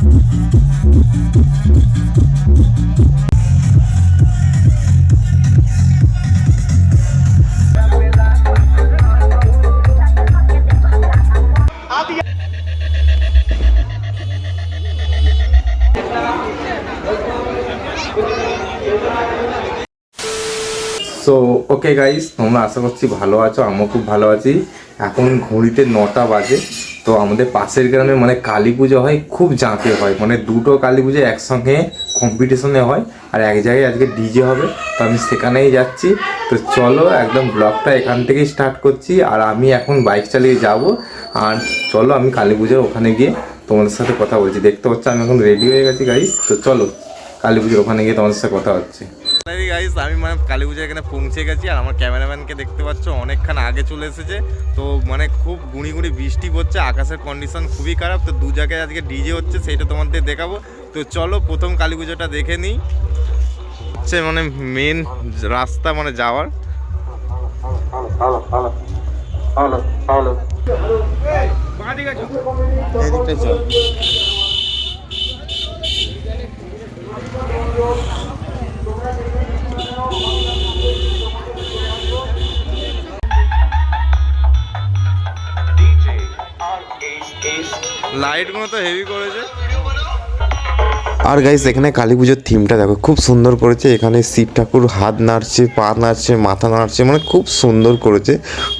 So okay guys তোমরা আশা করছি ভালো আছো, আমিও খুব ভালো আছি। এখন ঘড়িতে নটা বাজে। তো আমাদের পাশের গ্রামে মানে কালী পুজো হয়, খুব জাঁকে হয়। মানে দুটো কালী পুজো একসঙ্গে কম্পিটিশনে হয় আর এক জায়গায় আজকে ডিজে হবে। তো আমি সেখানেই যাচ্ছি। তো চলো একদম ব্লগটা এখান থেকেই স্টার্ট করছি আর আমি এখন বাইক চালিয়ে যাব। আর চলো আমি কালী পুজো ওখানে গিয়ে তোমাদের সাথে কথা বলছি। দেখতে পাচ্ছ আমি এখন রেডি হয়ে গেছি গাইস তো চলো কালী পুজোর ওখানে গিয়ে তোমাদের সাথে কথা হচ্ছে। গাইস আমি মানে কালী পুজো এখানে পৌঁছে গেছি আর আমার ক্যামেরাম্যানকে দেখতে পাচ্ছ অনেকক্ষণ আগে চলে এসেছে। তো মানে খুব গুঁড়ি গুঁড়ি বৃষ্টি পড়ছে, আকাশের কন্ডিশন খুবই খারাপ, তো দু জায়গায় আজকে ডিজে হচ্ছে, সেইটা তোমাদের দেখাবো। তো চলো প্রথম কালী পুজোটা দেখে নিই। হচ্ছে মানে মেন রাস্তা মানে যাওয়ার। এদিকটাই চল। তো হেভি করেছে। আর গাইস এখানে কালী পুজোর থিমটা দেখো, খুব সুন্দর করেছে। এখানে শিব ঠাকুর হাত নাড়ছে, পা নাড়ছে, মাথা নাড়ছে মানে খুব সুন্দর করেছে।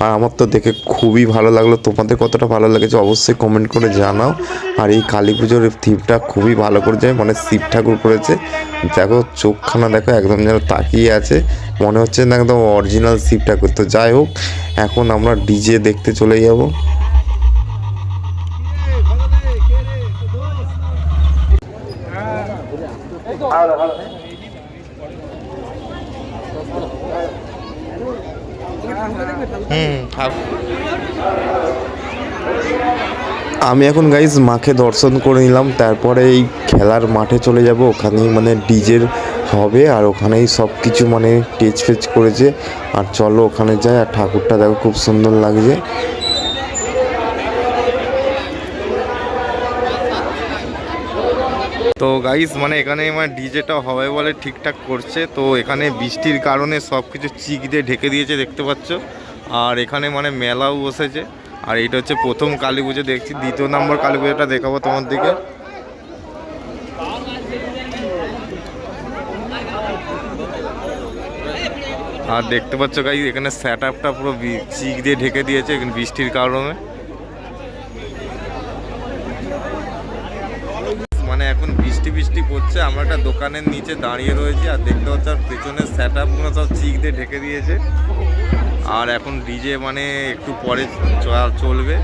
আর আমার তো দেখে খুবই ভালো লাগল। তোমাদের কতটা ভালো লেগেছে অবশ্যই কমেন্ট করে জানাও। আর এই কালী পুজোর থিমটা খুবই ভালো করেছে মানে শিব ঠাকুর করেছে। দেখো, চোখখানা দেখো, একদম যেন তাকিয়ে আছে। মনে হচ্ছে না একদম অরিজিনাল শিব ঠাকুর। তো যাই হোক, এখন আমরা ডিজে দেখতে চলে যাব। আমি এখন গাইজ মাকে দর্শন করে নিলাম, তারপরে এই খেলার মাঠে চলে যাব। ওখানেই মানে ডিজের হবে আর ওখানেই সব কিছু মানে টেচ ফেচ করেছে। আর চলো ওখানে যাই, আর ঠাকুরটা দেখো খুব সুন্দর লাগছে। তো গাইস মানে এখানে মানে ডিজেটা হবে বলে ঠিকঠাক করছে। তো এখানে বৃষ্টির কারণে সব কিছু চিক দিয়ে ঢেকে দিয়েছে, দেখতে পাচ্ছ? আর এখানে মানে মেলাও বসেছে। আর এটা হচ্ছে প্রথম কালী পুজো, দেখছি দ্বিতীয় নম্বর কালী পুজোটা দেখাবো তোমার দিকে। আর দেখতে পাচ্ছ গাইস এখানে সেট আপটা পুরো চিক দিয়ে ঢেকে দিয়েছে বৃষ্টির কারণে। বৃষ্টি পড়ছে, আমরা একটা দোকানের নিচে দাঁড়িয়ে রয়েছি আর দেখতে পাচ্ছি আর পেছনের সেট আপগুলো সব চিক দিয়ে ঢেকে দিয়েছে। আর এখন ডিজে মানে একটু পরে চলবে।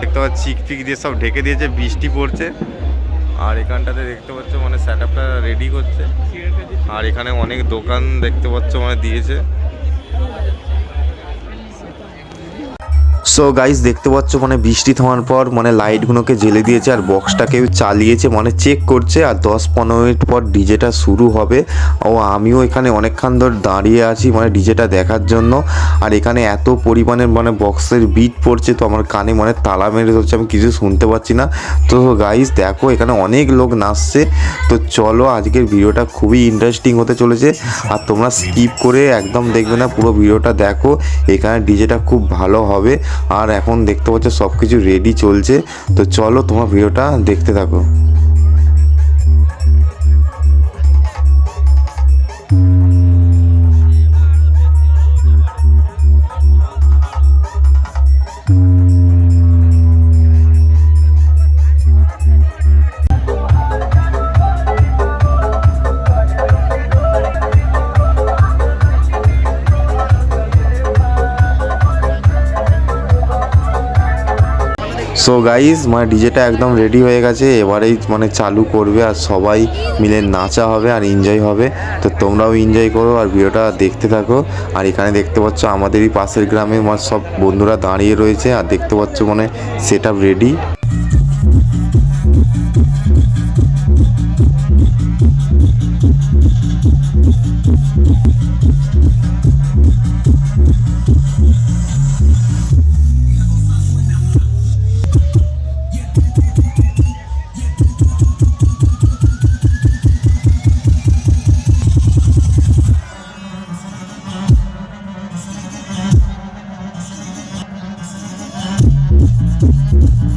দেখতে পাচ্ছি চিক ফিক দিয়ে সব ঢেকে দিয়েছে, বৃষ্টি পড়ছে। আর এখানটাতে দেখতে পাচ্ছ মানে সেট আপটা রেডি করছে। আর এখানে অনেক দোকান দেখতে পাচ্ছ মানে দিয়েছে। সো গাইস দেখতে পাচ্ছ মানে বৃষ্টি থামার পর মানে লাইটগুলোকে জ্বেলে দিয়েছে আর বক্সটাকেও চালিয়েছে মানে চেক করছে আর দশ পনেরো মিনিট পর ডিজেটা শুরু হবে। ও, আমিও এখানে অনেকক্ষণ ধরে দাঁড়িয়ে আছি মানে ডিজেটা দেখার জন্য। আর এখানে এত পরিমাণের মানে বক্সের বিট পড়ছে, তো আমার কানে মানে তালা মেরে ধরছে, আমি কিছু শুনতে পাচ্ছি না। তো গাইস দেখো, এখানে অনেক লোক নাচছে। তো চলো, আজকের ভিডিওটা খুবই ইন্টারেস্টিং হতে চলেছে। আর তোমরা স্কিপ করে একদম দেখবে না, পুরো ভিডিওটা দেখো। এখানে ডিজেটা খুব ভালো হবে। আর এখন দেখতে পাচ্ছ সব কিছু রেডি চলছে। তো চলো তোমার ভিডিওটা দেখতে থাকো। সো গাইজ মানে ডিজেটা একদম রেডি হয়ে গেছে। এবারেই মানে চালু করবে আর সবাই মিলে নাচা হবে আর এনজয় হবে। তো তোমরাও এনজয় করো আর ভিডিওটা দেখতে থাকো। আর এখানে দেখতে পাচ্ছ আমাদেরই পাশের গ্রামে আমার সব বন্ধুরা দাঁড়িয়ে রয়েছে আর দেখতে পাচ্ছ মানে সেট আপ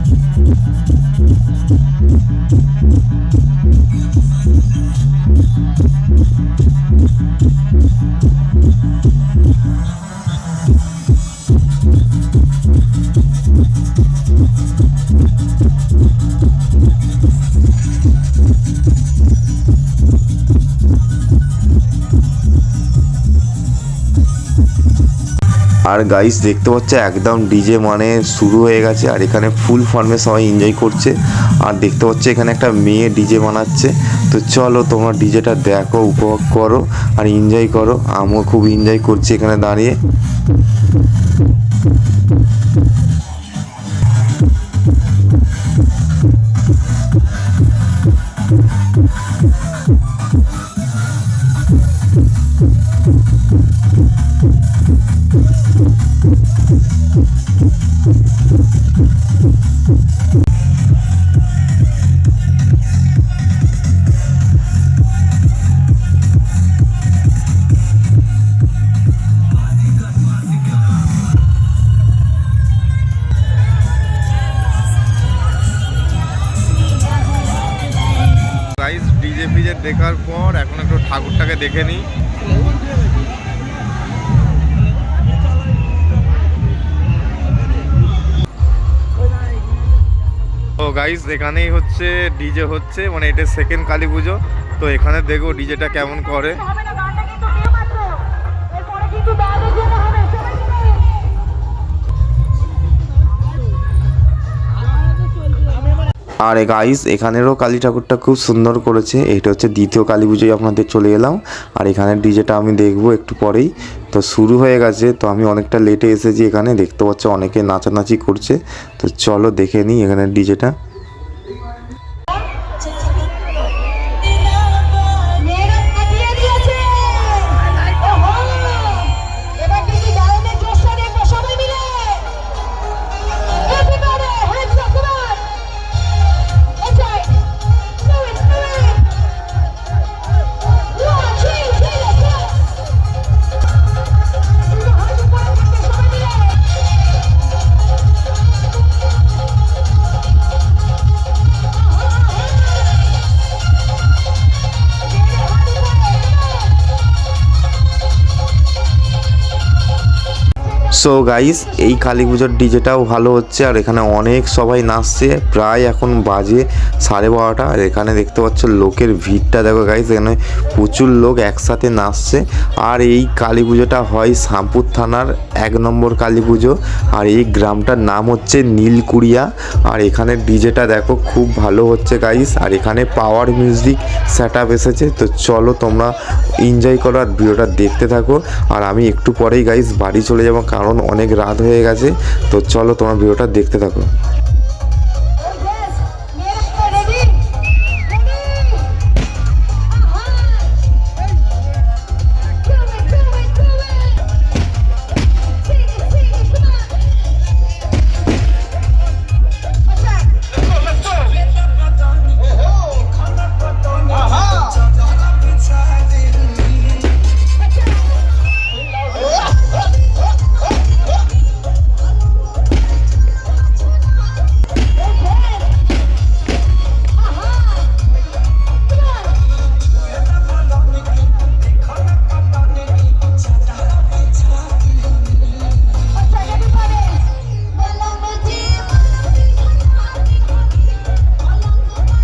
Thank আর গাইস দেখতে পাচ্ছ একদম ডিজে মানে শুরু হয়ে গেছে আর এখানে ফুল ফর্মে সবাই এনজয় করছে। আর দেখতে পাচ্ছ এখানে একটা মেয়ে ডিজে বানাচ্ছে। তো চলো তোমরা ডিজেটা দেখো, উপভোগ করো আর এনজয় করো। আমিও খুব এনজয় করছি এখানে দাঁড়িয়ে। গাইস দেখে নিই। গাইস এখানেই হচ্ছে ডিজে হচ্ছে মানে এটা সেকেন্ড কালী পুজো। তো এখানে দেখো ডিজেটা কেমন করে। আর গাইস এখানেরও কালী ঠাকুরটা খুব সুন্দর করেছে। এটা হচ্ছে দ্বিতীয় কালী পুজোয় আপনাদের চলে এলাম। আর এখানের ডিজেটা আমি দেখব একটু পরেই। তো শুরু হয়ে গেছে, তো আমি অনেকটা লেটে এসেছি এখানে। দেখতে পাচ্ছি অনেকে নাচানাচি করছে। তো চলো দেখে নিই এখানের ডিজেটা। সো গাইস এই কালী পুজোর ডিজেটাও ভালো হচ্ছে, আর এখানে অনেক সবাই নাচছে। প্রায় এখন বাজে সাড়ে বারোটা, আর এখানে দেখতে পাচ্ছ লোকের ভিড়টা। দেখো গাইস এখানে প্রচুর লোক একসাথে নাচছে। আর এই কালী পুজোটা হয় শামপুর থানার এক নম্বর কালী পুজো, আর এই গ্রামটার নাম হচ্ছে নীলকুড়িয়া। আর এখানে ডিজেটা দেখো খুব ভালো হচ্ছে গাইস আর এখানে পাওয়ার মিউজিক সেট আপ এসেছে। তো চলো তোমরা এনজয় করো আর ভিডিওটা দেখতে থাকো। আর আমি একটু পরেই গাইস বাড়ি চলে যাব, কারণ অনেক রাত হয়ে গেছে। তো চলো তোমার ভিডিওটা দেখতে থাকো।